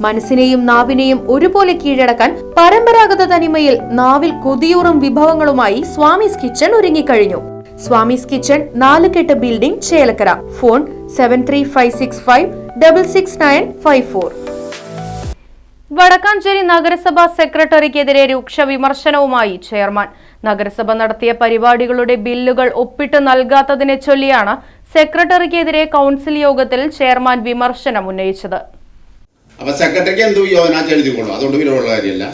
മനസ്സിനെയും നാവിനെയും ഒരുപോലെ കീഴടക്കാൻ പരമ്പരാഗത തനിമയിൽ നാവിൽ കൊതിയൂറും വിഭവങ്ങളുമായി സ്വാമിസ് കിച്ചൺ ഒരുങ്ങിക്കഴിഞ്ഞു. Swamis kitchen Nalukettu building Chelakkara. Phone seven three five six five double six nine five four Vadakkanchery നഗരസഭാ സെക്രട്ടറിക്കെതിരെ രൂക്ഷ വിമർശനവുമായി ചെയർമാൻ. നഗരസഭ നടത്തിയ പരിപാടികളുടെ ബില്ലുകൾ ഒപ്പിട്ട് നൽകാത്തതിനെ ചൊല്ലിയാണ് സെക്രട്ടറിക്കെതിരെ കൗൺസിൽ യോഗത്തിൽ ചെയർമാൻ വിമർശനം ഉന്നയിച്ചത്. അപ്പൊ സെക്രട്ടറിക്ക് എന്ത് യോജനാച്ച് എഴുതിക്കോളൂ അതുകൊണ്ട് വിലയുള്ള കാര്യമല്ല.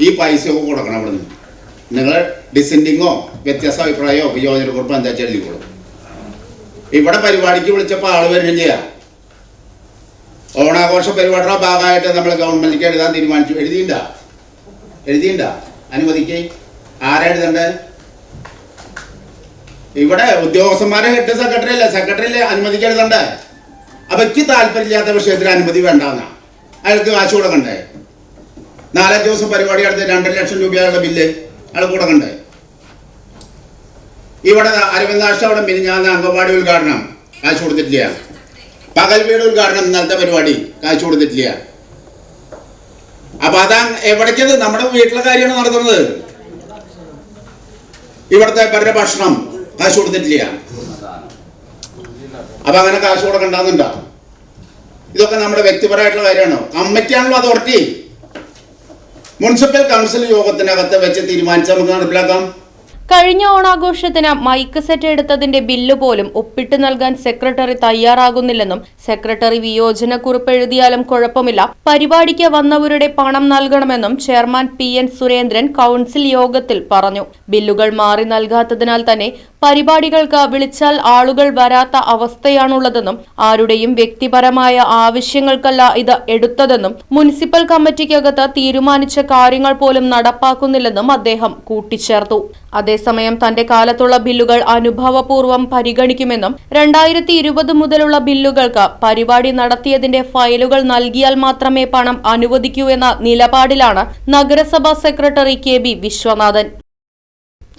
ഈ പൈസയൊക്കെ കൊടുക്കണം അവിടെ നിന്ന് നിങ്ങൾ ഡിസെൻഡിങ്ങോ വ്യത്യസ്ത അഭിപ്രായമോ യോജന കുറിപ്പ് എന്താ എഴുതിക്കോളൂ ഇവിടെ പരിപാടിക്ക് വിളിച്ചപ്പോൾ ആൾ വരികയും ചെയ്യാം. ഓണാഘോഷ പരിപാടിയുടെ ഭാഗമായിട്ട് നമ്മൾ ഗവൺമെന്റിലേക്ക് എഴുതാൻ തീരുമാനിച്ചു. എഴുതിയിണ്ട? എഴുതിയിണ്ട? അനുമതിക്ക് ആരാ എഴുതണ്ടേ? ഇവിടെ ഉദ്യോഗസ്ഥന്മാരെ ഹെഡ് സെക്രട്ടറി അല്ലേ? സെക്രട്ടറി അല്ലേ അനുമതിക്ക് എഴുതണ്ടേ? അവയ്ക്ക് താല്പര്യമില്ലാത്ത വിഷയത്തിൽ അനുമതി വേണ്ടാന്നാ. അയാൾക്ക് കാശ് കൊടുക്കണ്ടേ? നാലഞ്ച് ദിവസം പരിപാടി നടത്തി രണ്ടര ലക്ഷം രൂപയുള്ള ബില്ല് അയാൾ കൊടുക്കണ്ടേ? ഇവിടെ അരവിന്ദാഷ്ട അവിടെ മിനിഞ്ഞാന്ന് അംഗൻവാടി ഉദ്ഘാടനം കാശ് കൊടുത്തിട്ടില്ല. പകൽ വീട് ഉദ്ഘാടനം ഇന്നലത്തെ പരിപാടി കാശ് കൊടുത്തിട്ടില്ല. അപ്പൊ അതാ എവിടേക്കത്? നമ്മുടെ വീട്ടിലെ കാര്യമാണ് നടത്തുന്നത്. ഇവിടുത്തെ ഇവരുടെ ഭക്ഷണം കാശ് കൊടുത്തിട്ടില്ല. അപ്പൊ അങ്ങനെ കാശ് കൊടുക്കണ്ടെന്നുണ്ടോ? ഇതൊക്കെ നമ്മുടെ വ്യക്തിപരമായിട്ടുള്ള കാര്യമാണ്? കമ്മിറ്റിയാണല്ലോ അതോറിറ്റി മുനിസിപ്പൽ കൗൺസിൽ യോഗത്തിനകത്ത് വെച്ച് തീരുമാനിച്ച് നമുക്ക് നടപ്പിലാക്കാം. കഴിഞ്ഞ ഓണാഘോഷത്തിന് മൈക്ക് സെറ്റ് എടുത്തതിന്റെ ബില്ല് പോലും ഒപ്പിട്ട് നൽകാൻ സെക്രട്ടറി തയ്യാറാകുന്നില്ലെന്നും സെക്രട്ടറി വിയോജന കുറിപ്പ് എഴുതിയാലും കുഴപ്പമില്ല. പരിപാടിക്ക് വന്നവരുടെ പണം നൽകണമെന്നും chairman P N Surendran council യോഗത്തിൽ പറഞ്ഞു. ബില്ലുകൾ മാറി നൽകാത്തതിനാൽ തന്നെ പരിപാടികൾക്ക് വിളിച്ചാൽ ആളുകൾ വരാത്ത അവസ്ഥയാണുള്ളതെന്നും ആരുടെയും വ്യക്തിപരമായ ആവശ്യങ്ങൾക്കല്ല ഇത് എടുത്തതെന്നും മുനിസിപ്പൽ കമ്മിറ്റിക്കകത്ത് തീരുമാനിച്ച കാര്യങ്ങൾ പോലും നടപ്പാക്കുന്നില്ലെന്നും അദ്ദേഹം കൂട്ടിച്ചേർത്തു. അതേസമയം തന്റെ കാലത്തുള്ള ബില്ലുകൾ അനുഭവപൂർവം പരിഗണിക്കുമെന്നും രണ്ടായിരത്തി ഇരുപത് മുതലുള്ള ബില്ലുകൾക്ക് പരിപാടി നടത്തിയതിന്റെ ഫയലുകൾ നൽകിയാൽ മാത്രമേ പണം അനുവദിക്കൂ എന്ന നിലപാടിലാണ് നഗരസഭാ secretary K B Viswanathan.